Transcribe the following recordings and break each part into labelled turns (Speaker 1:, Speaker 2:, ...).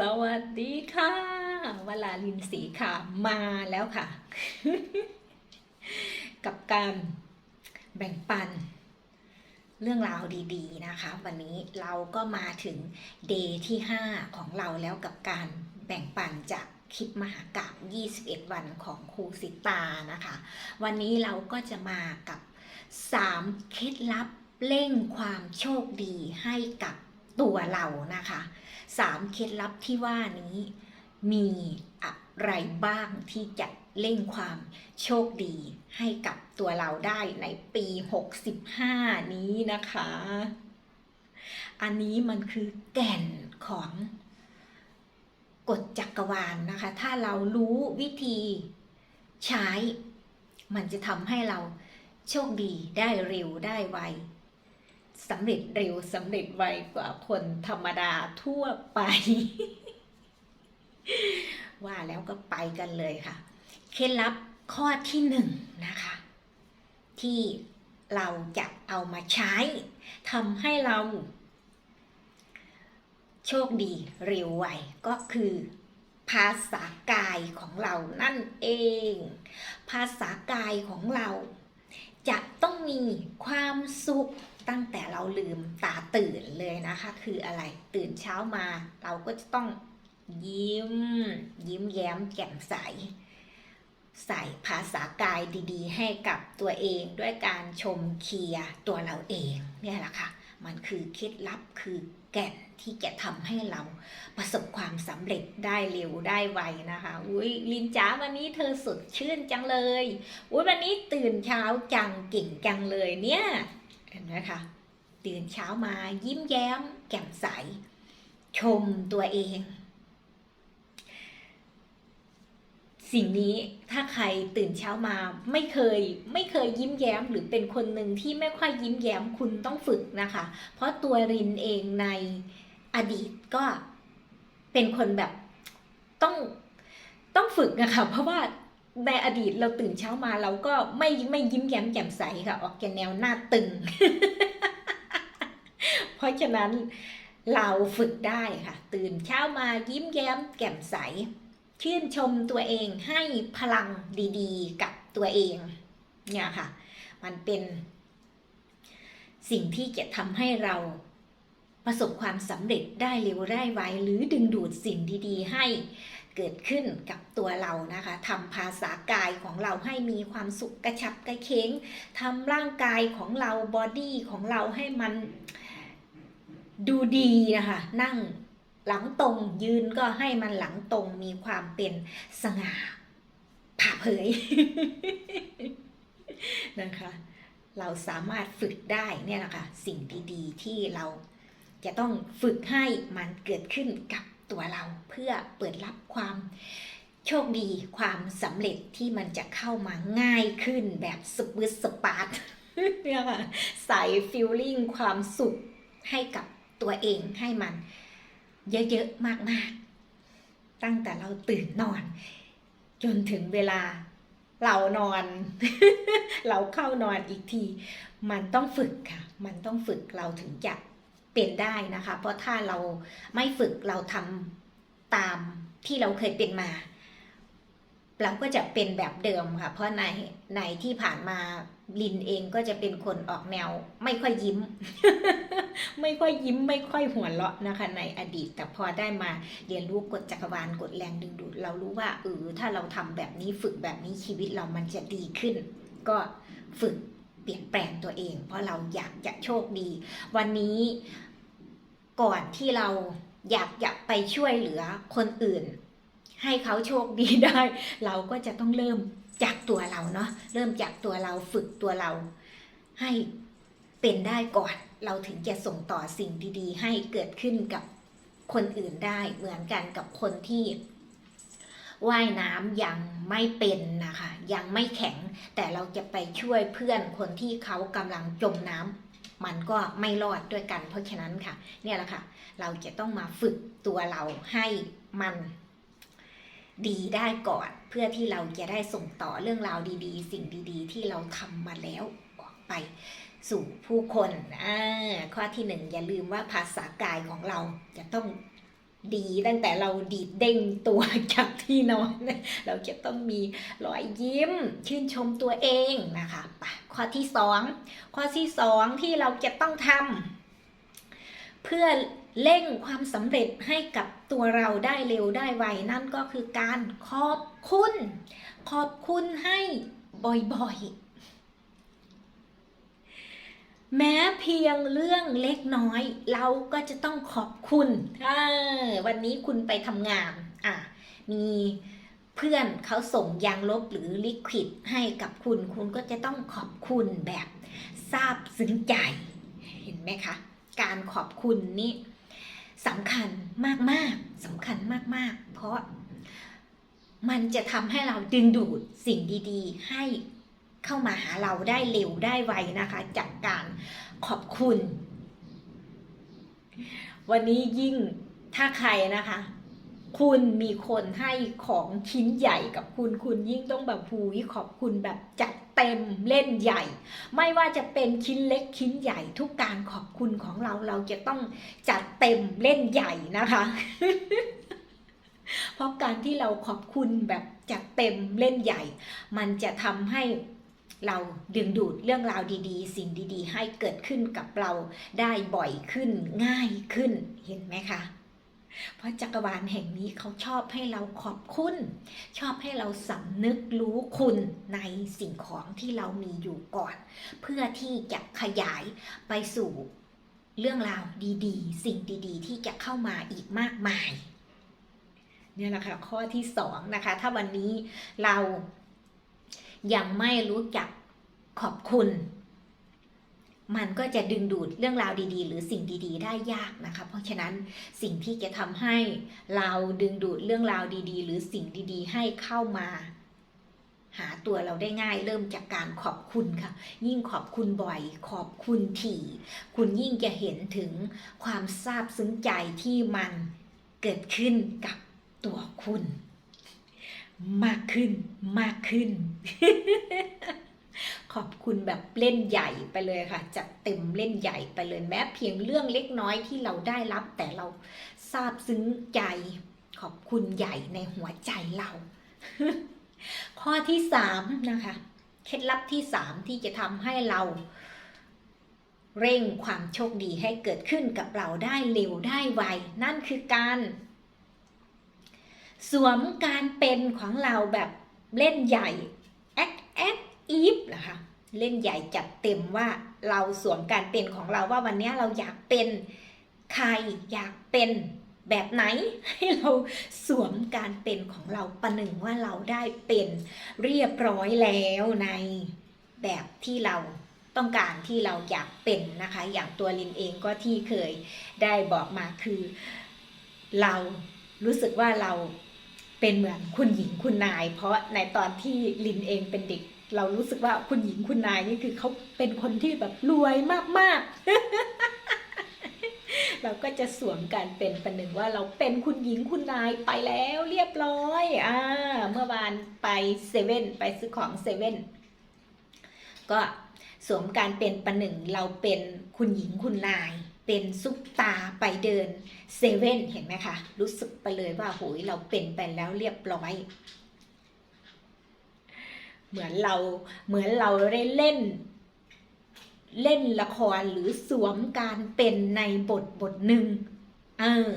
Speaker 1: สวัสดีค่ะ วลาลินสีค่ะ มาแล้วค่ะ กับการแบ่งปัน เรื่องราวดีๆนะคะ วันนี้เราก็มาถึงเดย์ที่ 5 ของเราแล้วกับการแบ่งปันจากคลิปมหากาบ21 วันของครูสิตานะคะ วันนี้เราก็จะมากับ 3 เคล็ดลับเร่งความโชคดีให้กับตัวเรานะคะ สามเคล็ดลับที่ว่านี้มีอะไรบ้างที่จะเร่งความโชคดีให้กับตัวเราได้ในปี 65 นี้นะคะ อันนี้มันคือแก่นของกฎจักรวาลนะคะ ถ้าเรารู้วิธีใช้ มันจะทำให้เราโชคดีได้เร็วได้ไว สำเร็จเร็วสำเร็จไวกว่าคนธรรมดาทั่วไป ว่าแล้วก็ไปกันเลยค่ะ เคล็ดลับข้อที่หนึ่งนะคะ ที่เราจะเอามาใช้ทำให้เรา โชคดีเร็วไวก็คือภาษากายของเรานั่นเอง ภาษากายของเรา จะต้องมีความสุข ตั้งแต่เราลืมตาตื่นเลยนะคะ คืออะไรตื่นเช้ามา เราก็จะต้องยิ้ม ยิ้มแย้มแจ่มใส ใส่ภาษากายดีๆ ให้กับตัวเองด้วยการชมเคลียร์ตัวเราเองเนี่ยแหละค่ะ มันคือเคล็ดลับคือแก่นที่จะทำให้เราประสบความสำเร็จได้เร็วได้ไวนะคะ อุ้ยลินจ๋าวันนี้เธอสดชื่นจังเลย อุ้ยวันนี้ตื่นเช้าจังเก่งจังเลยเนี่ย เห็นไหมคะตื่นเช้ามายิ้มแย้ม แจ่มใส ชมตัวเอง สิ่งนี้ถ้าใครตื่นเช้ามาไม่เคยไม่เคยยิ้มแย้มหรือเป็นคนหนึ่งที่ไม่ค่อยยิ้มแย้มคุณต้องฝึกนะคะ เพราะตัวรินเองในอดีตก็เป็นคนแบบต้องต้องฝึกนะคะเพราะว่า ในอดีตเราตื่นเช้ามาเราก็ไม่ไม่ยิ้มแย้มแจ่มใสค่ะออกแกแนวหน้าตึง เพราะฉะนั้นเราฝึกได้ค่ะ ตื่นเช้ามายิ้มแย้มแจ่มใส ชื่นชมตัวเองให้พลังดีๆ กับตัวเอง เนี่ยค่ะ มันเป็น สิ่งที่จะทำให้เราประสบความสำเร็จได้เร็วได้ไวหรือดึงดูดสิ่งดีๆ ให้ เกิดขึ้นกับตัวเรานะคะทำภาษากายของเราให้มีความสุขกระชับกระเค้งทำร่างกายของเราบอดี้ของเราให้มันดูดีนะคะนั่งหลังตรงยืนก็ให้มันหลังตรงมีความเป็นสง่าผ่าเผยนะคะ เราสามารถฝึกได้เนี่ยนะคะสิ่งดีๆที่เราจะต้องฝึกให้มันเกิดขึ้นกับ ตัวเราเพื่อเปิดรับความโชคดีความสำเร็จที่มันจะเข้ามาง่ายขึ้นแบบสปึสสปาร์ตเนี่ยค่ะใส่ฟิลลิ่งความสุขให้กับตัวเองให้มันเยอะๆมากๆ ตั้งแต่เราตื่นนอน จนถึงเวลาเรานอน เราเข้านอนอีกที มันต้องฝึกค่ะ มันต้องฝึกเราถึงจะ เป็นได้นะคะ เพราะถ้าเราไม่ฝึกเราทำตามที่เราเคยเป็นมา เราก็จะเป็นแบบเดิมค่ะ เพราะในในที่ผ่านมาลินเองก็จะเป็นคนออกแนว ไม่ค่อยยิ้ม ไม่ค่อยยิ้ม ไม่ค่อยหัวเราะนะคะ ในอดีต แต่พอได้มาเรียนรู้กฎจักรวาลกฎแรงดึงดูด เรารู้ว่าเออถ้าเราทำแบบนี้ฝึกแบบนี้ชีวิตเรามันจะดีขึ้น ก็ฝึกเปลี่ยนแปลงตัวเอง เพราะเราอยากจะโชคดี วันนี้ ก่อนที่เราอยากจะไปช่วยเหลือคนอื่น ให้เขาโชคดีได้ เราก็จะต้องเริ่มจากตัวเราเนาะเริ่มจากตัวเราฝึกตัวเรา ให้เป็นได้ก่อน เราถึงจะส่งต่อสิ่งดีๆ ให้เกิดขึ้นกับคนอื่นได้เหมือนกันกับคนที่ว่ายน้ำยังไม่เป็นนะคะ ยังไม่แข็ง แต่เราจะไปช่วยเพื่อนคนที่เขากำลังจมน้ำ มันก็ไม่รอดด้วยกัน เพราะฉะนั้นค่ะ เนี่ยแหละค่ะ เราจะต้องมาฝึกตัวเราให้มันดีได้ก่อน เพื่อที่เราจะได้ส่งต่อเรื่องราวดีๆ สิ่งดีๆ ที่เราทำมาแล้วออกไปสู่ผู้คนอ่าข้อที่หนึ่งอย่าลืมว่าภาษากายของเราจะต้อง ดีตั้งแต่เราดีดเด้งตัวจากที่นอน เราจะต้องมีรอยยิ้ม ชื่นชมตัวเองนะคะข้อที่สองข้อที่สองที่เราจะต้องทำเพื่อเร่งความสำเร็จให้กับตัวเราได้เร็วได้ไวนั่นก็คือการขอบคุณ ขอบคุณให้บ่อยๆ แม้เพียงเรื่องเล็กน้อย เราก็จะต้องขอบคุณวันนี้คุณไปทำงานอะมีเพื่อนเขาส่งยางลบหรือลิควิดให้กับคุณ คุณก็จะต้องขอบคุณแบบซาบซึ้งใจ เห็นไหมคะ การขอบคุณนี่สำคัญมากๆสำคัญมากๆ เพราะมันจะทำให้เราดึงดูดสิ่งดี ๆ ให้ เข้ามาหาเราได้เร็วได้ไวนะคะ จากการขอบคุณ วันนี้ยิ่งถ้าใครนะคะ คุณมีคนให้ของชิ้นใหญ่กับคุณคุณยิ่งต้องแบบผูยขอบคุณแบบจัดเต็มเล่นใหญ่ ไม่ว่าจะเป็นชิ้นเล็กชิ้นใหญ่ทุกการขอบคุณของเราเราจะต้องจัดเต็มเล่นใหญ่นะคะเพราะการที่เราขอบคุณแบบจัดเต็มเล่นใหญ่ มันจะทำให้ เราดึงดูดเรื่องราวดีๆ สิ่งดีๆ ให้เกิดขึ้นกับเราได้บ่อยขึ้นง่ายขึ้นเห็นไหมคะ เพราะจักรวาลแห่งนี้เขาชอบให้เราขอบคุณ ชอบให้เราสำนึกรู้คุณในสิ่งของที่เรามีอยู่ก่อน เพื่อที่จะขยายไปสู่เรื่องราวดีๆ สิ่งดีๆ ที่จะเข้ามาอีกมากมาย เนี่ยแหละค่ะข้อที่สองนะคะ ถ้าวันนี้เรา ยังไม่รู้จักขอบคุณ มันก็จะดึงดูดเรื่องราวดีๆ หรือสิ่งดีๆ ได้ยากนะคะ เพราะฉะนั้นสิ่งที่จะทำให้เราดึงดูดเรื่องราวดีๆ หรือสิ่งดีๆ ให้เข้ามาหาตัวเราได้ง่ายเริ่มจากการขอบคุณค่ะ ยิ่งขอบคุณบ่อย ขอบคุณถี่ คุณยิ่งจะเห็นถึงความซาบซึ้งใจที่มันเกิดขึ้นกับตัวคุณ มากขึ้นมากขึ้น ขอบคุณแบบเล่นใหญ่ไปเลยค่ะจัดเต็มเล่นใหญ่ไปเลยแม้เพียงเรื่องเล็กน้อยที่เราได้รับ แต่เราซาบซึ้งใจ ขอบคุณใหญ่ในหัวใจเรา ข้อที่สามนะคะ เคล็ดลับที่สามที่จะทำให้เรา เร่งความโชคดีให้เกิดขึ้นกับเราได้เร็วได้ไว นั่นคือการ สวมการเป็นของเราแบบเล่นใหญ่ act act if นะคะเล่นใหญ่จัดเต็มว่าเราสวมการเป็นของเราว่าวันนี้เราอยากเป็นใครอยากเป็นแบบไหนให้เราสวมการเป็นของเราประหนึ่งว่าเราได้เป็นเรียบร้อยแล้วในแบบที่เราต้องการที่เราอยากเป็นนะคะ อย่างตัวลินเองก็ที่เคยได้บอกมาคือ เรารู้สึกว่าเรา เป็นเหมือนคุณหญิงคุณนาย เพราะในตอนที่ลินเองเป็นเด็ก เรารู้สึกว่าคุณหญิงคุณนายนี่คือเขาเป็นคนที่แบบรวยมากๆ เราก็จะสวมการเป็นประหนึ่งว่าเราเป็นคุณหญิงคุณนายไปแล้วเรียบร้อยอ่าเมื่อวานไปเซเว่นไปซื้อของเซเว่นก็สวมการเป็นประหนึ่งเราเป็นคุณหญิงคุณนาย เป็นซุปตาไปเดินเซเว่นเห็นไหมคะ รู้สึกไปเลยว่าโหยเราเป็นไปแล้วเรียบร้อย เหมือนเราเหมือนเราได้เล่น เล่นละครหรือสวมการเป็นในบทบทหนึ่งเออ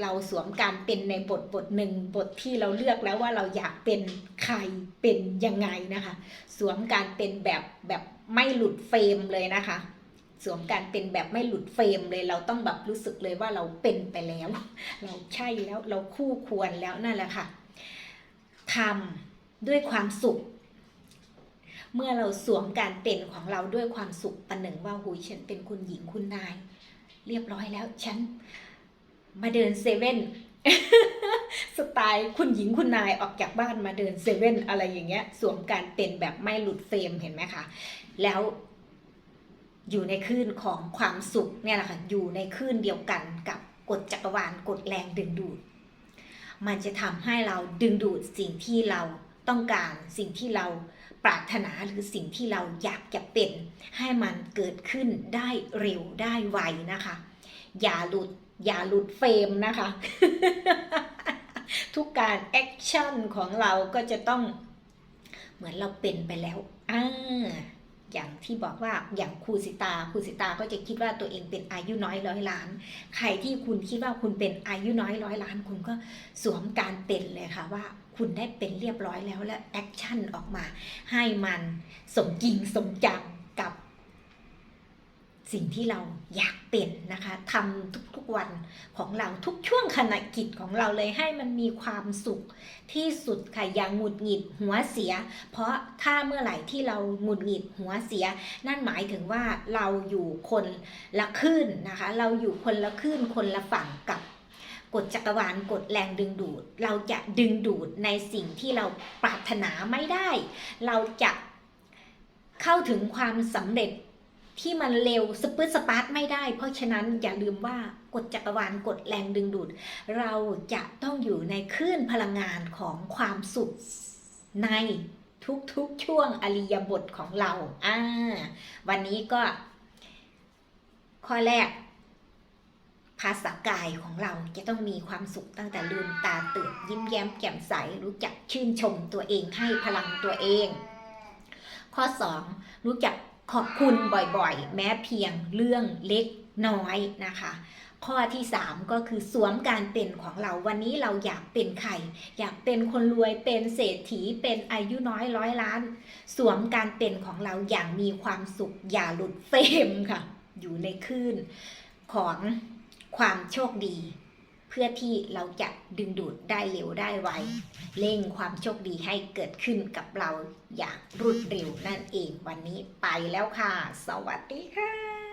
Speaker 1: เราสวมการเป็นในบทบทหนึ่งบทที่เราเลือกแล้วว่าเราอยากเป็นใครเป็นยังไงนะคะ สวมการเป็นแบบแบบไม่หลุดเฟรมเลยนะคะ สวมการเป็นแบบไม่หลุดเฟรมเลย เราต้องแบบรู้สึกเลยว่าเราเป็นไปแล้ว เราใช่แล้วเราคู่ควรแล้วนั่นแหละค่ะทำด้วยความสุข เมื่อเราสวมการเป็นของเราด้วยความสุขประหนึ่งว่าหุยฉันเป็นคุณหญิงคุณนาย เรียบร้อยแล้วฉันมาเดินเซเว่นสไตล์คุณหญิงคุณนายออกจากบ้านมาเดินเซเว่นอะไรอย่างเงี้ย สวมการเป็นแบบไม่หลุดเฟรมเห็นไหมคะ แล้ว อยู่ในคลื่นของความสุขเนี่ยแหละค่ะอยู่ในคลื่นเดียวกันกับกฎจักรวาลกฎแรงดึงดูด มันจะทำให้เราดึงดูดสิ่งที่เราต้องการสิ่งที่เราปรารถนาหรือสิ่งที่เราอยากจะเป็น ให้มันเกิดขึ้นได้เร็วได้ไวนะคะ อย่าหลุดอย่าหลุดเฟรมนะคะ ทุกการแอคชั่นของเราก็จะต้องเหมือนเราเป็นไปแล้วอ่า อย่างที่บอกว่าอย่างครูสิตาครูสิตาก็จะคิดว่าตัวเองเป็นอายุน้อยร้อยล้าน ใครที่คุณคิดว่าคุณเป็นอายุน้อยร้อยล้าน คุณก็สวมการเป็นเลยค่ะว่าคุณได้เป็นเรียบร้อยแล้วและแอคชั่นออกมา ให้มันสมจริงสมจัง สิ่งที่เราอยากเป็นนะคะทำทุกๆวันของเราทุกช่วงขณะกิจของเราเลยให้มันมีความสุขที่สุดค่ะอย่างหงุดหงิดหัวเสีย เพราะถ้าเมื่อไหร่ที่เราหงุดหงิดหัวเสีย นั่นหมายถึงว่าเราอยู่คนละคลื่นนะคะ เราอยู่คนละคลื่นคนละฝั่งกับกฎจักรวาลกฎแรงดึงดูด เราจะดึงดูดในสิ่งที่เราปรารถนาไม่ได้ เราจะเข้าถึงความสำเร็จ ที่มันเร็วสปืดสปาร์ตไม่ได้ เพราะฉะนั้นอย่าลืมว่ากฎจักรวาลกฎแรงดึงดูด เราจะต้องอยู่ในคลื่นพลังงานของความสุขในทุกๆช่วงอริยบทของเราอ่าวันนี้ก็ ข้อแรก ภาษากายของเราจะต้องมีความสุขตั้งแต่ลืมตาตื่นยิ้มแย้มแจ่มใสรู้จักชื่นชมตัวเองให้พลังตัวเอง ข้อ 2 รู้จัก ขอบคุณบ่อยๆ แม้เพียงเรื่องเล็กน้อยนะคะ ข้อที่ 3 ก็คือสวมการเป็นของเราวันนี้เราอยากเป็นใครอยากเป็นคนรวยเป็นเศรษฐีเป็นอายุน้อยร้อยล้าน สวมการเป็นของเราอย่างมีความสุขอย่าหลุดเฟรมค่ะ อยู่ในคลื่นของความโชคดี พื่อที่เราจะดึงดูดได้เร็วได้ไวเร่งความโชคดีให้เกิดขึ้นกับเราอย่างรวดเร็วนั่นเองวันนี้ไปแล้วค่ะ สวัสดีค่ะ